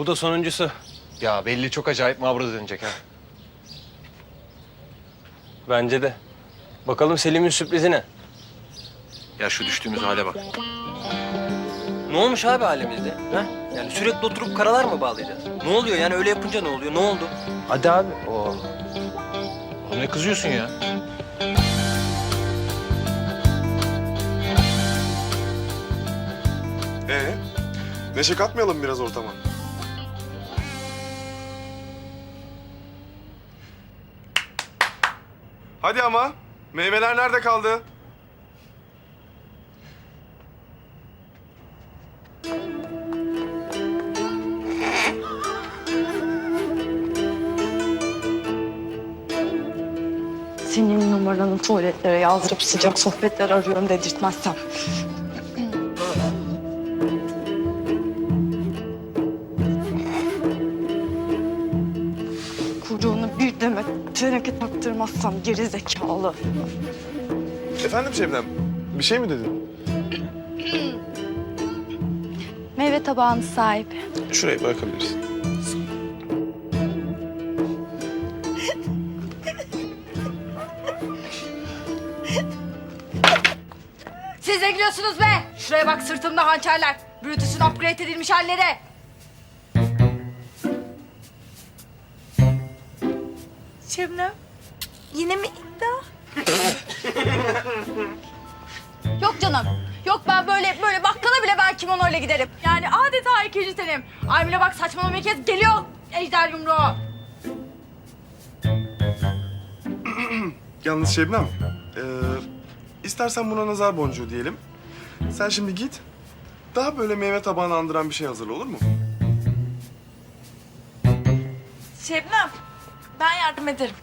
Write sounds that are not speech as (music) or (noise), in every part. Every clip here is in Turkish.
Bu da sonuncusu. Ya belli çok acayip mavra dönecek ha. Bence de. Bakalım Selim'in sürprizi ne? Ya şu düştüğümüz hale bak. Ne olmuş abi halimizde? Ha? Yani sürekli oturup karalar mı bağlayacağız? Ne oluyor yani öyle yapınca ne oluyor? Ne oldu? Hadi abi. Oo. Oğlum ne kızıyorsun ya? Ee, neşe katmayalım biraz ortama. Hadi ama. Meyveler nerede kaldı? Senin numaranı tuvaletlere yazdırıp sıcak sohbetler arıyorum dedirtmezsem. Teneke taktırmazsam geri zekalı. Efendim Şebnem, bir şey mi dedin? Meyve tabağının sahibi. Şurayı bırakabiliriz. Siz ne gülüyorsunuz be? Şuraya bak sırtımda hançerler. Brutus'un upgrade edilmiş halleri. Şebnem, yine mi iddia? Yok canım. Yok ben böyle böyle bakkala bile ben kimonoyla giderim. Yani adeta ikinci tenim. Aymine bak saçmalamayı kes geliyor ejder yumruğu. (clears throat) Yalnız Şebnem, ee, istersen buna nazar boncuğu diyelim. Sen şimdi git, daha böyle meyve tabağını andıran bir şey hazırla olur mu? Şebnem, ben yardım ederim.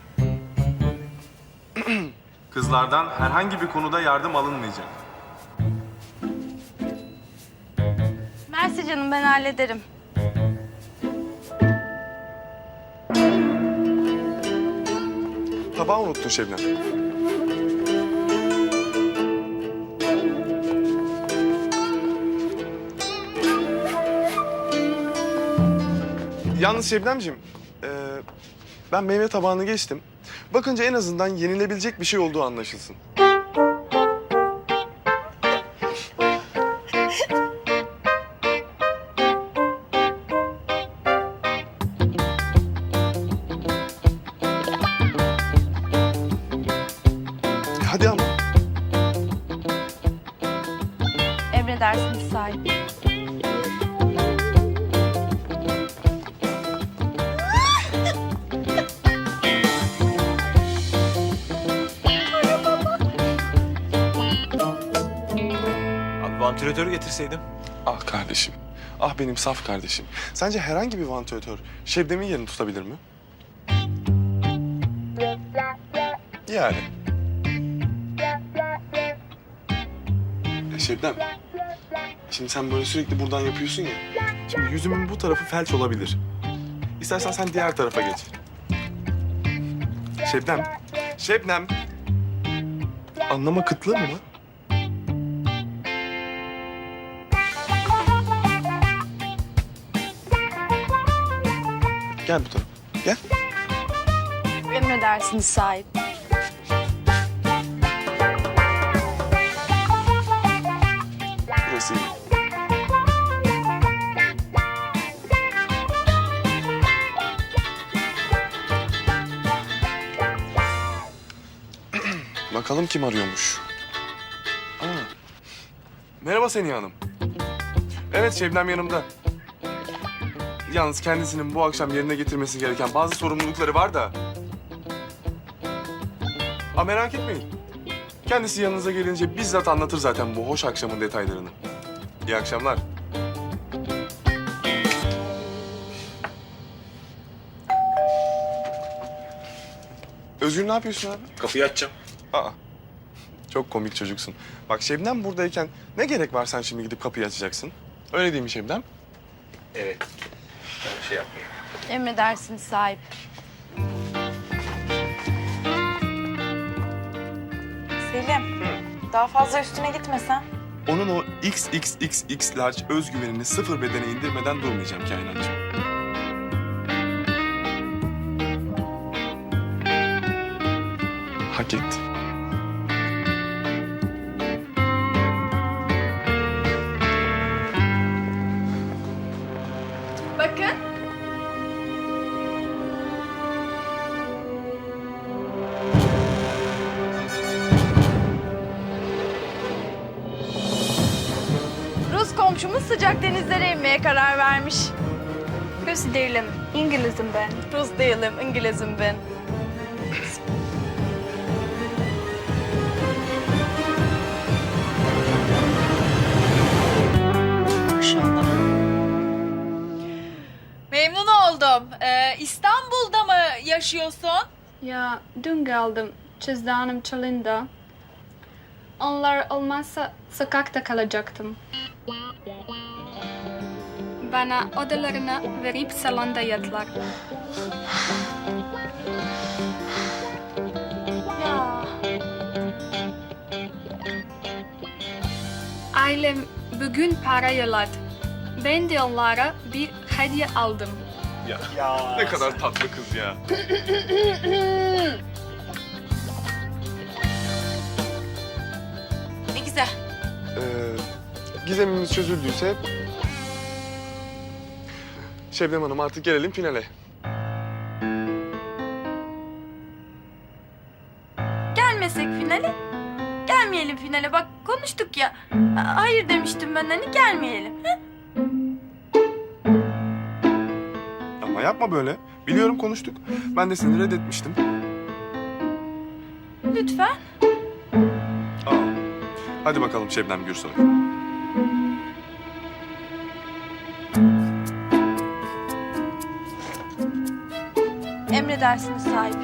(clears throat) Kızlardan herhangi bir konuda yardım alınmayacak. Mersi canım ben hallederim. Tabağı unuttun Şebnem. Yalnız Şebnemciğim, ben meyve tabağını geçtim. Bakınca en azından yenilebilecek bir şey olduğu anlaşılsın. Hadi ama. Emredersiniz sahibi. Vantilatörü getirseydim. Ah kardeşim. Ah benim saf kardeşim. Sence herhangi bir vantilatör Şebnem'in yerini tutabilir mi? Yani. E, Şebnem. Şimdi sen böyle sürekli buradan yapıyorsun ya. Şimdi yüzümün bu tarafı felç olabilir. İstersen sen diğer tarafa geç. Şebnem. Şebnem. Anlama kıtlığı mı var? Gel bu tarafa. Gel. Emredersiniz sahibi. Burası iyi. (clears throat) Bakalım kim arıyormuş. Aa. Merhaba Seniha Hanım. Evet Şebnem yanımda. Yalnız kendisinin bu akşam yerine getirmesi gereken bazı sorumlulukları var da. Aa, merak etmeyin. Kendisi yanınıza gelince bizzat anlatır zaten bu hoş akşamın detaylarını. İyi akşamlar. Özgür ne yapıyorsun abi? Kapıyı açacağım. Aa. Çok komik çocuksun. Bak Şebnem buradayken ne gerek var sen şimdi gidip kapıyı açacaksın? Öyle değil mi Şebnem? Evet şey yapmayın. Emredersiniz sahip. Selim, daha fazla üstüne gitmesen. Onun o XXXX large özgüvenini sıfır bedene indirmeden durmayacağım kainancığım. Hak etti. Komşumuz sıcak denizlere inmeye karar vermiş. Rus değilim, İngilizim ben. Rus değilim, İngilizim ben. Memnun oldum. Ee, İstanbul'da mı yaşıyorsun? Ya dün geldim, cüzdanım çalındı. Onlar olmazsa sokakta kalacaktım. Bana odalarını verip salonda yattılar. Ya. Ailem bugün para yolladı. Ben de onlara bir hediye aldım. Ne kadar tatlı kız ya. Ne güzel. Ee, gizemimiz çözüldüyse... Şebnem Hanım artık gelelim finale. Gelmesek finale? Gelmeyelim finale. Bak konuştuk ya. Ha- Hayır demiştim ben hani gelmeyelim. Hı? Ama yapma böyle. Biliyorum konuştuk. Ben de seni reddetmiştim. Lütfen. Aa. Hadi bakalım Şebnem Gürsoy. Emredersiniz sahibi.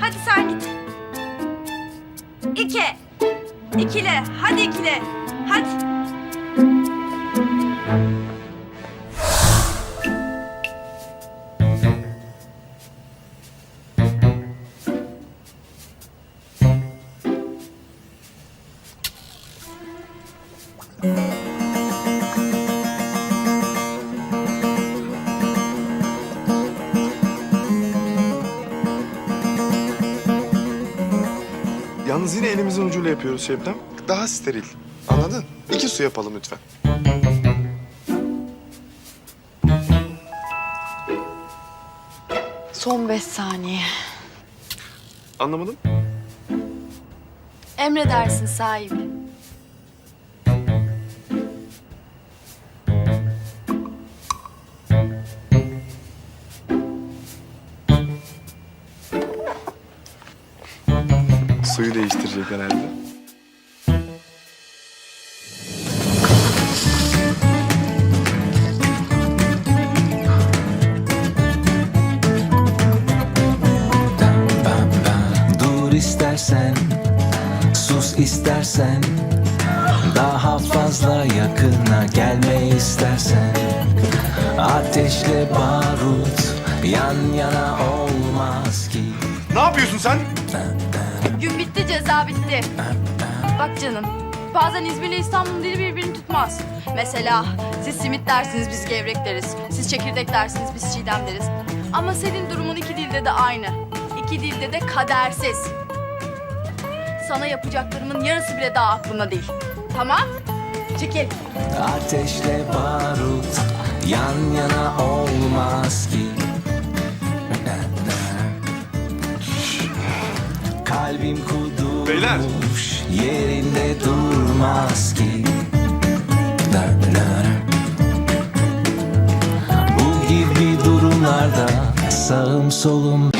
Hadi sen git. İki. İkile. Hadi ikile. Hadi. Yalnız yapıyoruz Şebnem. Daha steril. Anladın? İki su yapalım lütfen. Son beş saniye. Anlamadım. Emredersin sahibi. Suyu değiştirecek herhalde. İstersen, sus istersen Daha fazla yakına gelme istersen Ateşle barut yan yana olmaz ki Ne yapıyorsun sen? Gün bitti ceza bitti. Bak canım. Bazen İzmir'le İstanbul'un dili birbirini tutmaz. Mesela siz simit dersiniz biz gevrek deriz. Siz çekirdek dersiniz biz çiğdem deriz. Ama senin durumun iki dilde de aynı. İki dilde de kadersiz. Sana yapacaklarımın yarısı bile daha aklımda değil. Tamam? Çekil. Ateşle barut yan yana olmaz ki Kalbim kudurmuş Beyler. yerinde durmaz ki Bu gibi durumlarda sağım solum